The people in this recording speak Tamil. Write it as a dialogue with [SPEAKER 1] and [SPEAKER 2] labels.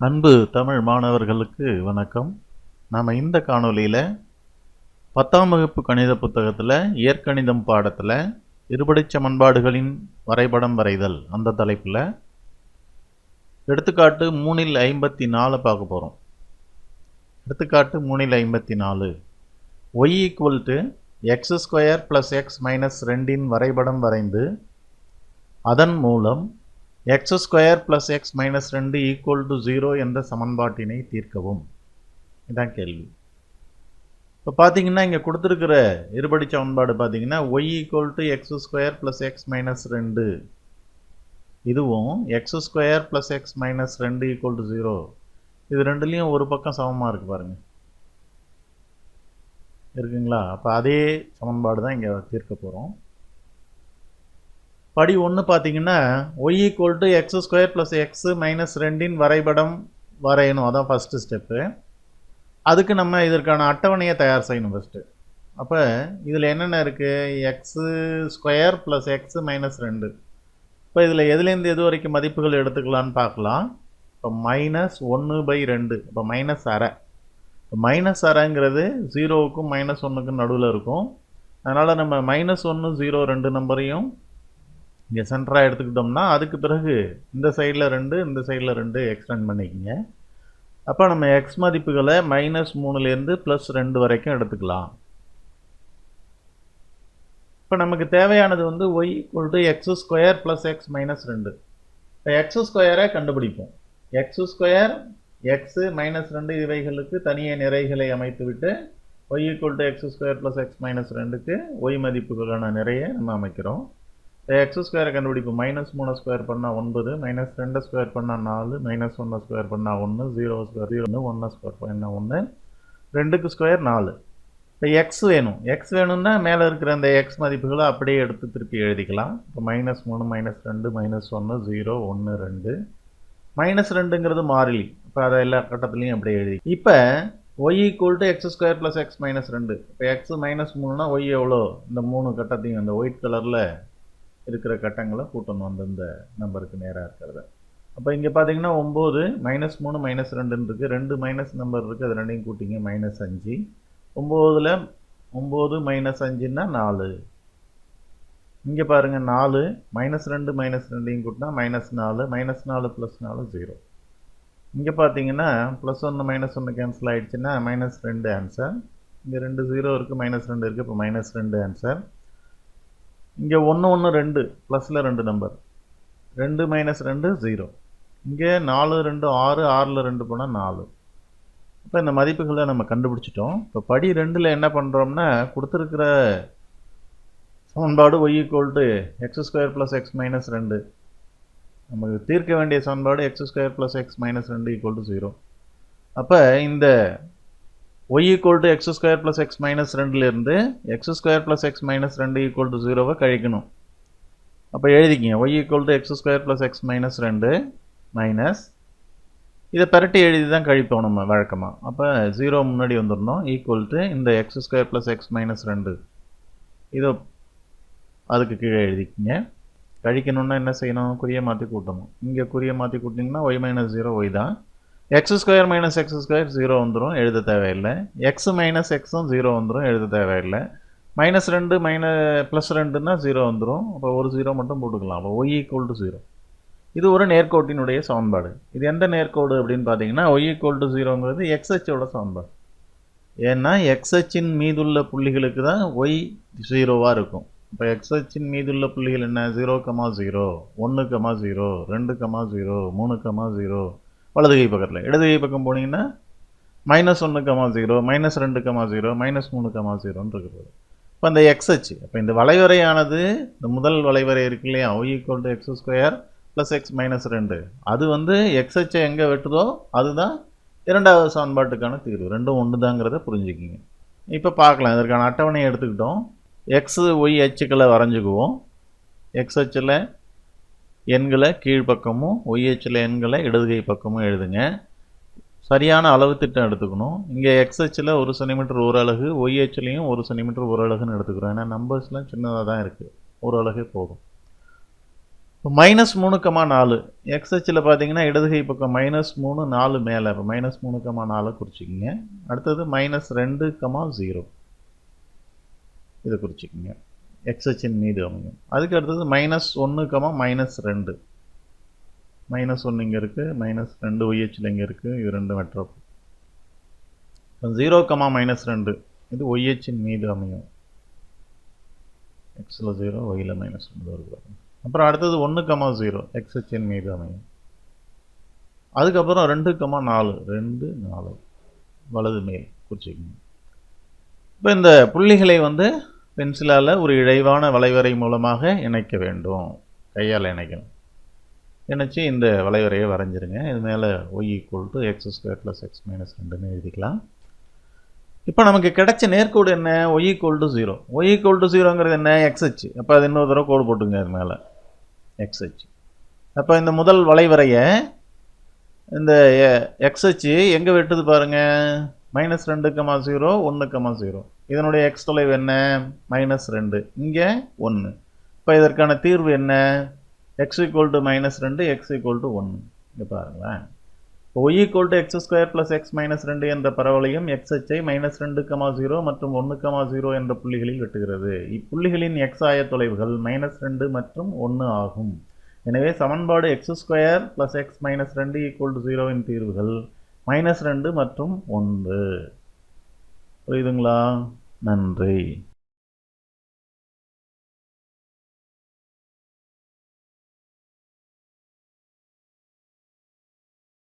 [SPEAKER 1] அன்பு தமிழ் மாணவர்களுக்கு வணக்கம். நாம் இந்த காணொளியில் பத்தாம் வகுப்பு கணித புத்தகத்தில் இயற்கணிதம் பாடத்தில் இருபடிச் சமன்பாடுகளின் வரைபடம் வரைதல் அந்த தலைப்பில் எடுத்துக்காட்டு மூணில் ஐம்பத்தி நாலு பார்க்க போகிறோம் எடுத்துக்காட்டு மூணில் ஐம்பத்தி நாலு. Y equal to X square plus X minus ரெண்டின் வரைபடம் வரைந்து அதன் மூலம் X square plus X minus ரெண்டு ஈக்குவல் டு ஜீரோ என்ற சமன்பாட்டினை தீர்க்கவும். இதான் கேள்வி. இப்போ பார்த்தீங்கன்னா இங்கே கொடுத்துருக்கிற இருபடி சமன்பாடு பார்த்தீங்கன்னா Y equal to X square plus X minus ரெண்டு. இதுவும் X square plus X minus ரெண்டு ஈக்குவல் டு ஜீரோ இது ரெண்டுலேயும் ஒரு பக்கம் சமமாக இருக்குது பாருங்கள் இருக்குங்களா? அப்போ அதே சமன்பாடு தான் இங்கே தீர்க்க போகிறோம் படி ஒன்று பார்த்தீங்கன்னா Y equal to X square plus X minus ரெண்டின் வரைபடம் வரையணும். அதான் ஃபஸ்ட்டு ஸ்டெப்பு அதுக்கு நம்ம இதற்கான அட்டவணையை தயார் செய்யணும் ஃபஸ்ட்டு அப்போ இதில் என்னென்ன இருக்குது X square plus X minus ரெண்டு. இப்போ இதில் எதுலேருந்து எது வரைக்கும் மதிப்புகள் எடுத்துக்கலான்னு பார்க்கலாம். இப்போ மைனஸ் ஒன்று பை ரெண்டு. இப்போ மைனஸ் அரை. இப்போ மைனஸ் அரைங்கிறது ஜீரோவுக்கும் மைனஸ் ஒன்றுக்கும் நடுவில் இருக்கும். அதனால் நம்ம மைனஸ் ஒன்று ஜீரோ ரெண்டு நம்பரையும் இங்கே சென்டராக எடுத்துக்கிட்டோம்னா அதுக்கு பிறகு இந்த சைடில் ரெண்டு இந்த சைடில் ரெண்டு எக்ஸ்டெண்ட் பண்ணிக்கோங்க. அப்போ நம்ம எக்ஸ் மதிப்புகளை மைனஸ் மூணுலேருந்து ப்ளஸ் ரெண்டு வரைக்கும் எடுத்துக்கலாம். இப்போ நமக்கு தேவையானது வந்து Y equal to X square plus X minus ரெண்டு. இப்போ எக்ஸ் ஸ்கொயரை கண்டுபிடிப்போம். எக்ஸ் ஸ்கொயர் எக்ஸு மைனஸ் ரெண்டு இவைகளுக்கு தனியே நிறைகளை அமைத்துவிட்டு Y equal to X square plus X minus ரெண்டுக்கு ஒய் மதிப்புகளான நிறைய நம்ம அமைக்கிறோம். எக்ஸ் ஸ்கொயரை கண்டுபிடிப்போம் மைனஸ் மூணு ஸ்கொயர் பண்ணால் ஒன்பது மைனஸ் ரெண்டு ஸ்கொயர் பண்ணால் நாலு மைனஸ் ஒன்று ஸ்கொயர் பண்ணால் ஒன்று ஜீரோ ஸ்கொயர் ஜீரோ ஒன்று ஒன்று ஸ்கொயர் பண்ணால் ஒன்று ரெண்டுக்கு ஸ்கொயர் நாலு. இப்போ எக்ஸ் வேணும். எக்ஸ் வேணும்னா மேலே இருக்கிற அந்த எக்ஸ் மதிப்புகளை அப்படியே எடுத்து திருப்பி எழுதிக்கலாம். இப்போ மைனஸ் மூணு மைனஸ் ரெண்டு மைனஸ் ஒன்று ஜீரோ ஒன்று ரெண்டு. மைனஸ் ரெண்டுங்கிறது மாறிலி. இப்போ அதை எல்லா கட்டத்துலையும் அப்படியே எழுதி. இப்போ Y equal to X square plus X minus ரெண்டு. இப்போ எக்ஸ் மைனஸ் மூணுனா ஒய் எவ்வளோ? இந்த மூணு கட்டத்தையும் அந்த ஒயிட் கலரில் இருக்கிற கட்டங்களை கூட்டணும் அந்தந்த நம்பருக்கு நேராக இருக்கிறத. அப்போ இங்கே பார்த்தீங்கன்னா ஒம்பது மைனஸ் மூணு மைனஸ் ரெண்டுன்னு இருக்குது ரெண்டு மைனஸ் நம்பர் இருக்குது அது ரெண்டையும் கூட்டிங்க மைனஸ் அஞ்சு. ஒம்போதில் ஒம்பது மைனஸ் அஞ்சுன்னா நாலு. இங்கே பாருங்கள் நாலு மைனஸ் ரெண்டு மைனஸ் ரெண்டையும் கூட்டினா மைனஸ் நாலு மைனஸ் நாலு ப்ளஸ் நாலு ஜீரோ இங்கே பார்த்தீங்கன்னா ப்ளஸ் ஒன்று மைனஸ் ஒன்று கேன்சல் ஆகிடுச்சுன்னா மைனஸ் ரெண்டு ஆன்சர் இங்கே ரெண்டு ஜீரோ இருக்குது மைனஸ் ரெண்டு இருக்குது இப்போ மைனஸ் ரெண்டு ஆன்சர் இங்கே ஒன்று ஒன்று ரெண்டு. ப்ளஸில் ரெண்டு நம்பர் ரெண்டு மைனஸ் ரெண்டு ஜீரோ இங்கே நாலு ரெண்டு ஆறு ஆறில் ரெண்டு போனால் நாலு. இப்போ இந்த மதிப்புகளை நம்ம கண்டுபிடிச்சிட்டோம். இப்போ படி ரெண்டில் என்ன பண்ணுறோம்னா கொடுத்துருக்கிற சமன்பாடு Y equal to X square plus X minus ரெண்டு. நமக்கு தீர்க்க வேண்டிய சமன்பாடு X square plus X minus ரெண்டு ஈக்குவல் டு ஜீரோ அப்போ இந்த Y equal to X square plus X minus ரெண்டுலேருந்து X square plus X minus ரெண்டு ஈக்குவல் டு ஜீரோவை கழிக்கணும். அப்போ எழுதிக்கிங்க. Y equal to X square plus X minus ரெண்டு மைனஸ் இதை பரட்டி எழுதி தான் கழிப்போம் நம்ம வழக்கமாக அப்போ ஜீரோ முன்னாடி வந்துடணும் ஈக்குவல் டு இந்த X square plus X minus ரெண்டு இதோ அதுக்கு கீழே எழுதிக்கிங்க. கழிக்கணுன்னா என்ன செய்யணும்? குறியை மாற்றி கூட்டணும். இங்கே குறியை மாற்றி கூட்டிங்கன்னா ஒய் மைனஸ் ஜீரோ ஒய் தான். X square minus X square zero வந்துடும் எழுத தேவையில்லை. எக்ஸ் மைனஸ் எக்ஸும் ஜீரோ வந்துடும் எழுத தேவையில்லை. மைனஸ் ரெண்டு மைன ப்ளஸ் ரெண்டுன்னா ஜீரோ வந்துடும் அப்போ ஒரு ஜீரோ மட்டும் போட்டுக்கலாம். அப்போ ஒய் ஈக்குவல் டு ஜீரோ இது ஒரு நேர்கோட்டினுடைய சமன்பாடு. இது எந்த நேர்கோடு அப்படின்னு பார்த்தீங்கன்னா ஒய் ஈக்குவல் டு ஜீரோங்கிறது எக்ஸ்ஹெச்சோட சமன்பாடு. ஏன்னா எக்ஸ்ஹெச்சின் மீதுள்ள புள்ளிகளுக்கு தான் ஒய் ஜீரோவாக இருக்கும். இப்போ எக்ஸ்ஹெச்சின் மீதுள்ள புள்ளிகள் என்ன? ஜீரோ கமா ஜீரோ ஒன்று கமா ஜீரோ ரெண்டு கமா ஜீரோ மூணு கமா ஜீரோ வலது கை பக்கத்தில். இடது கை பக்கம் போனீங்கன்னா மைனஸ் ஒன்று கமா ஜீரோ மைனஸ் ரெண்டு கமா ஜீரோ மைனஸ் மூணு கமா ஜீரோன்னு இருக்கிறது இப்போ அந்த அச்சு இப்போ இந்த வளைவரையானது இந்த முதல் வளைவரை இருக்கு இல்லையா? Y equal to X square plus X minus ரெண்டு. அது வந்து எக்ஸ்ஹெச்சை எங்கே வெட்டுதோ அதுதான் இரண்டாவது சமன்பாட்டுக்கான தீர்வு. ரெண்டும் ஒன்று தாங்கிறத புரிஞ்சுக்கிங்க. இப்போ பார்க்கலாம் இதற்கான அட்டவணையை எடுத்துக்கிட்டோம். எக்ஸு ஒய் அச்சுக்களை வரைஞ்சிக்குவோம். எக்ஸ் அச்சில் எண்களை கீழ்ப்பக்கமும் ஒய்ஹெச்சில் எண்களை இடதுகை பக்கமும் எழுதுங்க. சரியான அளவு திட்டம் எடுத்துக்கணும். இங்கே எக்ஸ்ஹெச்சில் ஒரு சென்டிமீட்டர் ஒரு அலகு ஒய்ஹெச்லேயும் ஒரு சென்டிமீட்டர் ஒரு அழகுன்னு எடுத்துக்கிறோம். ஏன்னா நம்பர்ஸ்லாம் சின்னதாக தான் இருக்குது ஒரு அழகே போதும். இப்போ மைனஸ் மூணு நாலு. எக்ஸ்ஹெச்சில் பார்த்தீங்கன்னா இடதுகை பக்கம் மைனஸ் மூணு நாலு மேலே. இப்போ மைனஸ் மூணு நாலு குறிச்சிக்கிங்க. அடுத்தது மைனஸ் ரெண்டு கமா ஜீரோ இதை குறிச்சிக்கிங்க. எக்ஸ் அச்சின் மீது அமையும். அதுக்கு அடுத்தது மைனஸ் ஒன்று கமா மைனஸ் ரெண்டு. மைனஸ் ஒன்று இங்கே இருக்குது மைனஸ் ரெண்டு ஒய்ஹெச்சில் இங்கே இருக்குது இது ரெண்டு மெட்ரோப் ஜீரோ கமா மைனஸ் ரெண்டு இது ஒய்ஹெச்சின் மீது அமையும். எக்ஸில் ஜீரோ ஒய்யில் மைனஸ் ரெண்டு வருது அப்புறம் அடுத்தது ஒன்று கமா ஜீரோ எக்ஸ்ஹெச்சின் மீது அமையும். அதுக்கப்புறம் ரெண்டு கமா நாலு ரெண்டு நாலு. வலது மேல் குறிச்சிக்கணும் இப்போ இந்த புள்ளிகளை வந்து பென்சிலால் ஒரு இழைவான வளைவரை மூலமாக இணைக்க வேண்டும். கையால் இணைக்கணும். இணைச்சி இந்த வளைவரையை வரைஞ்சிருங்க. இது மேலே Y equal to X square plus X minus ரெண்டுன்னு எழுதிக்கலாம். இப்போ நமக்கு கிடைச்ச நேர்கோடு என்ன? Y equal to zero Y equal to ஜீரோங்கிறது என்ன? எக்ஸ்ஹெச் அப்போ அது இன்னொரு தடவை கோடு போட்டுங்க அது மேலே. எக்ஸ்ஹெச் அப்போ இந்த முதல் வளைவரையை இந்த எக்ஸ்ஹெச் எங்கே வெட்டுது பாருங்க? மைனஸ் ரெண்டு கமா ஜீரோ ஒன்று கமா ஜீரோ இதனுடைய எக்ஸ் தொலைவு என்ன? மைனஸ் ரெண்டு. இங்கே ஒன்று இப்போ இதற்கான தீர்வு என்ன? எக்ஸ் ஈக்குவல் டு மைனஸ் ரெண்டு எக்ஸ் ஈக்குவல் டு ஒன்று இங்கே பாருங்களேன். இப்போ Y equal to X square plus X minus ரெண்டு என்ற பரவலையும் எக்ஸ் மைனஸ் ரெண்டு கமா ஜீரோ மற்றும் ஒன்று கமா ஜீரோ என்ற புள்ளிகளில் வெட்டுகிறது. இப்புள்ளிகளின் எக்ஸ் ஆய தொலைவுகள் மைனஸ் ரெண்டு மற்றும் ஒன்று ஆகும். எனவே சமன்பாடு X square plus X minus ரெண்டு ஈக்குவல் டு ஜீரோவின் தீர்வுகள் மைனஸ் ரெண்டு மற்றும் ஒன்று. புரியுதுங்களா? நன்றி.